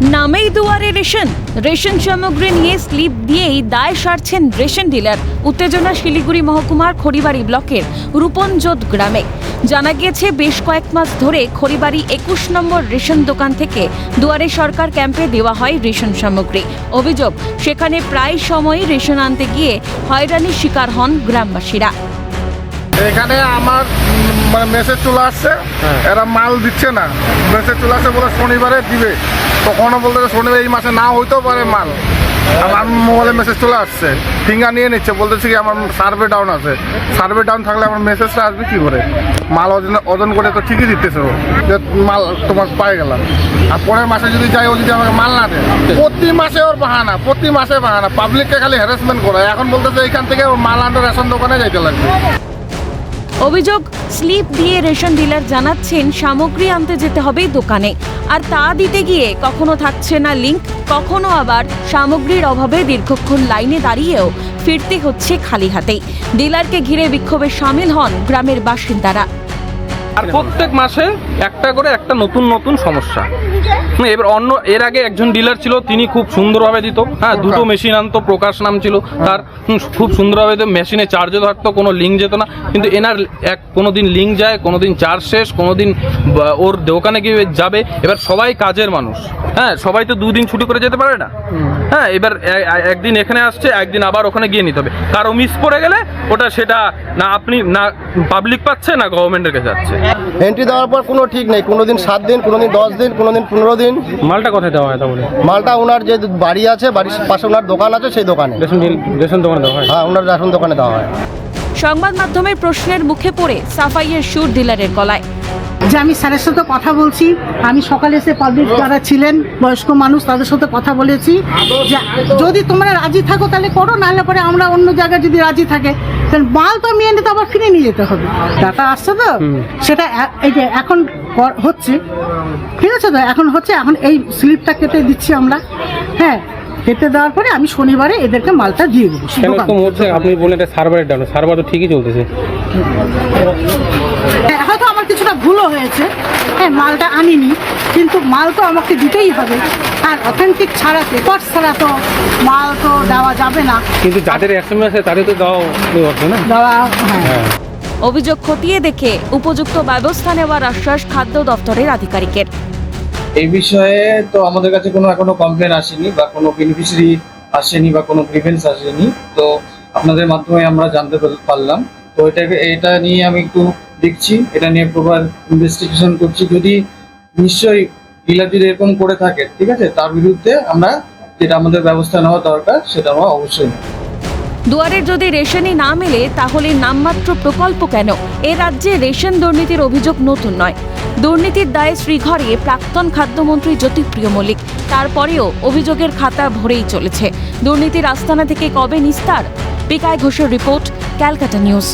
নামেই দুয়ারে ration. Ration সামগ্রী নিয়ে স্লিপ দিয়েই দায় সারছেন রেশন ডিলার। উত্তেজনা শিলিগুড়ি মহকুমার খড়িবাড়ি ব্লকের রূপনজোত গ্রামে। জানা গিয়েছে, বেশ কয়েক মাস ধরে খড়িবাড়ি একুশ নম্বর রেশন দোকান থেকে দুয়ারে সরকার ক্যাম্পে দেওয়া হয় রেশন সামগ্রী। অভিযোগ, সেখানে প্রায় সময়ই রেশন আনতে গিয়ে হয়রানির শিকার হন গ্রামবাসীরা। এখানে আমার মানে মেসেজ চলে আসছে এরা মাল দিচ্ছে না। মেসেজ চলে আসছে বলে শনিবারে দিবে। তখনও বলতে শনিবার এই মাসে না হইতেও পারে মাল। আমার মোবাইলে মেসেজ চলে আসছে। ফিঙ্গার নিয়ে নিচ্ছে। বলতেছে কি আমার সার্ভে ডাউন আছে। সার্ভে ডাউন থাকলে আমার মেসেজটা আসবে কি করে? মাল ওজন ওজন করে তো ঠিকই দিতেছে ও। যে মাল তোমার পাই গেলাম। আর পরের মাসে যদি যাই ও যদি আমাকে মাল না দেয় প্রতি মাসে ওর বাহানা প্রতি মাসে বাহানা। পাবলিককে খালি হ্যারাসমেন্ট করে। এখন বলতেছে এইখান থেকে ওর মাল আনতে রেশন দোকানে যাইতে লাগবে। অভিযোগ, স্লিপ দিয়ে রেশন ডিলার জানাচ্ছেন সামগ্রী আনতে যেতে হবে দোকানে। আর তা দিতে গিয়ে কখনো থাকছে না লিঙ্ক, কখনো আবার সামগ্রীর অভাবে দীর্ঘক্ষণ লাইনে দাঁড়িয়েও ফিরতে হচ্ছে খালি হাতে ডিলারকে ঘিরে বিক্ষোভে সামিল হন গ্রামের বাসিন্দারা। আর প্রত্যেক মাসে একটা করে একটা নতুন নতুন সমস্যা। এবার অন্য এর আগে একজন ডিলার ছিল তিনি খুব সুন্দরভাবে দিত। হ্যাঁ দুটো মেশিন আনতো প্রকাশ নাম ছিল। তার খুব সুন্দরভাবে মেশিনে চার্জও থাকতো কোনো লিঙ্ক যেত না। কিন্তু এনার এক কোনো দিন লিঙ্ক যায় কোনো দিন চার্জ শেষ কোনো দিন ওর দোকানে গিয়ে যাবে। এবার সবাই কাজের মানুষ। হ্যাঁ সবাই তো দুদিন ছুটি করে যেতে পারে না। হ্যাঁ এবার একদিন এখানে আসছে একদিন আবার ওখানে গিয়ে নিতে হবে। কারও মিস পড়ে গেলে ওটা সেটা না আপনি না পাবলিক পাচ্ছে না গভর্নমেন্টের কাছে যাচ্ছে। এন্ট্রি দেওয়ার পর কোনো ঠিক নেই। কোনো দিন সাত দিন কোনো দিন দশ দিন কোনো দিন পনেরো দিন। মালটা কোথায় দেওয়া হয় তাহলে? মালটা ওনার যে বাড়ি আছে বাড়ির পাশে ওনার দোকান আছে সেই দোকানে। রেশন রেশন দোকানে দেওয়া হয়? হ্যাঁ ওনার রেশন দোকানে দেওয়া হয়। সংবাদ মাধ্যমের প্রশ্নের মুখে পড়ে সাফাইয়ের সুর ডিলারের গলায়। যে আমি স্যারের সাথে কথা বলছি আমি সকালে এসে পাবলিক যারা ছিলেন বয়স্ক মানুষ তাদের সাথে কথা বলেছি। যে যদি তোমরা রাজি থাকো তাহলে করো নাহলে পরে আমরা অন্য জায়গায় যদি রাজি থাকে তাহলে মাল তো আমি এনে তো আবার ফিরে নিয়ে যেতে হবে। টাকা আসছে তো? সেটা এই যে এখন হচ্ছে। ঠিক আছে তো? এখন হচ্ছে এখন এই স্লিপটা কেটে দিচ্ছি আমরা। হ্যাঁ কেটে দেওয়ার পরে আমি শনিবারে এদেরকে মালটা দিয়ে দেবো আপনি বললেন এটা সার্ভারের ডাউন সার্ভার তো ঠিকই চলতেছে। হ্যাঁ, হয়তো কিছুটা ভুলও হয়েছে। হ্যাঁ মালটা আনিনি কিন্তু মাল তো আমাকে দিতেই হবে। আর অথেন্টিক ছাড়া পেপার ছাড়া তো মাল তো দেওয়া যাবে না। কিন্তু যাদের এসএমএস আছে তাদের তো দেওয়া না? দেওয়া হ্যাঁ। হ্যাঁ। অভিযোগ খতিয়ে দেখে উপযুক্ত ব্যবস্থা নেওয়ার আশ্বাস খাদ্য দপ্তরের আধিকারিকের। এই বিষয়ে তো আমাদের কাছে কোনো এখনও কমপ্লেন আসেনি বা কোনো বেনিফিশিয়ারি আসেনি বা কোনো গ্রিভেন্স আসেনি। তো আপনাদের মাধ্যমে আমরা জানতে পারলাম। তো এটাকে এটা নিয়ে আমি একটু দেখছি, এটা নিয়ে প্রপার ইনভেস্টিগেশন করছি। যদি নিশ্চয়ই ডিলার যদি এরকম করে থাকে, ঠিক আছে? তার বিরুদ্ধে আমরা যেটা আমাদের ব্যবস্থা নেওয়া দরকার, সেটা আমরা অবশ্যই। নেব। দুয়ারের যদি রেশনই না মেলে, তাহলে নামমাত্র প্রকল্প কেন? এ রাজ্যে রেশন দুর্নীতির অভিযোগ নতুন নয়। দুর্নীতির দায়ে শ্রীঘরে প্রাক্তন খাদ্যমন্ত্রী জ্যোতিপ্রিয় মল্লিক। তারপরেও অভিযোগের খাতা ভরেই চলেছে। দুর্নীতির আস্তানা থেকে কবে নিস্তার? পিকায় ঘোষের রিপোর্ট ক্যালকাটা নিউজ